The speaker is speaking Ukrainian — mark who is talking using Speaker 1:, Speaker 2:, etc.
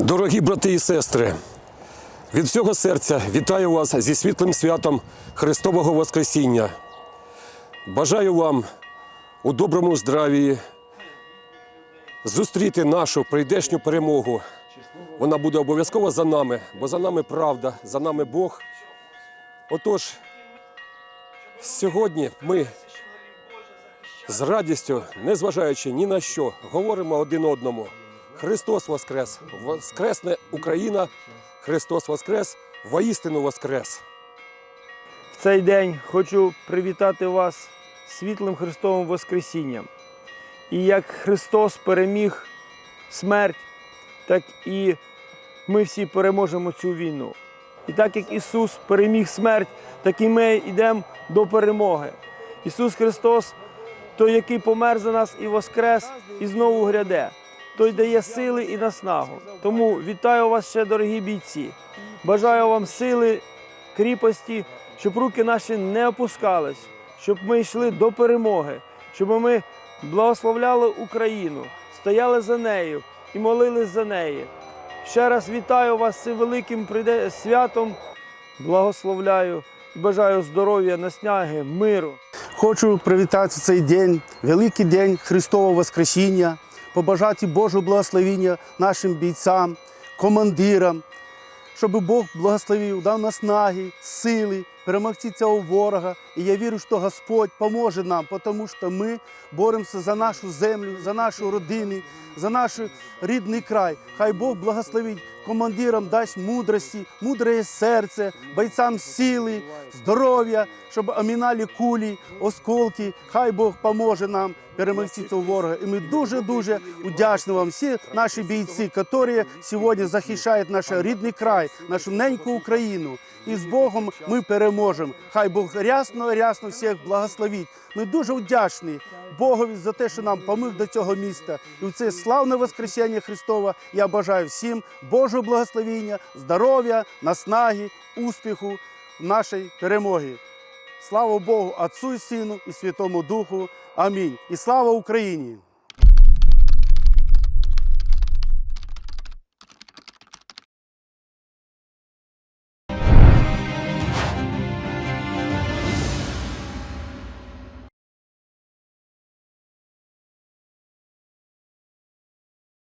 Speaker 1: Дорогі брати і сестри, від всього серця вітаю вас зі світлим святом Христового Воскресіння. Бажаю вам у доброму здравії зустріти нашу прийдешню перемогу. Вона буде обов'язково за нами, бо за нами правда, за нами Бог. Отож, сьогодні ми з радістю, незважаючи ні на що, говоримо один одному. Христос Воскрес! Воскресне Україна! Христос Воскрес! Воістину Воскрес!
Speaker 2: В цей день хочу привітати вас світлим Христовим Воскресінням. І як Христос переміг смерть, так і ми всі переможемо цю війну. І так як Ісус переміг смерть, так і ми йдемо до перемоги. Ісус Христос, той, який помер за нас і воскрес, і знову гряде, той дає сили і наснагу. Тому вітаю вас ще, дорогі бійці. Бажаю вам сили, кріпості, щоб руки наші не опускались, щоб ми йшли до перемоги, щоб ми благословляли Україну, стояли за нею і молились за неї. Ще раз вітаю вас з цим великим святом, благословляю і бажаю здоров'я, насняги, миру.
Speaker 3: Хочу привітати цей день, великий день Христового Воскресіння, побажати Божого благословіння нашим бійцям, командирам, щоб Бог благословив, дав нас наги, сили, перемогти цього ворога. І я вірю, що Господь поможе нам, тому що ми боремося за нашу землю, за нашу родину, за наш рідний край. Хай Бог благословить командирам, дасть мудрості, мудре серце, бойцям сили, здоров'я, щоб оминали кулі, осколки. Хай Бог поможе нам перемогти цього ворога. І ми дуже-дуже вдячні вам, всі наші бійці, які сьогодні захищають наш рідний край, нашу неньку Україну. І з Богом ми переможемо. Хай Бог рясно, рясно всіх благословить. Ми дуже вдячні Богові за те, що нам помог до цього міста. І в це славне Воскресіння Христова я бажаю всім Божого благословіння, здоров'я, наснаги, успіху в нашій перемогі. Слава Богу, Отцу і Сину і Святому Духу. Амінь. І слава Україні!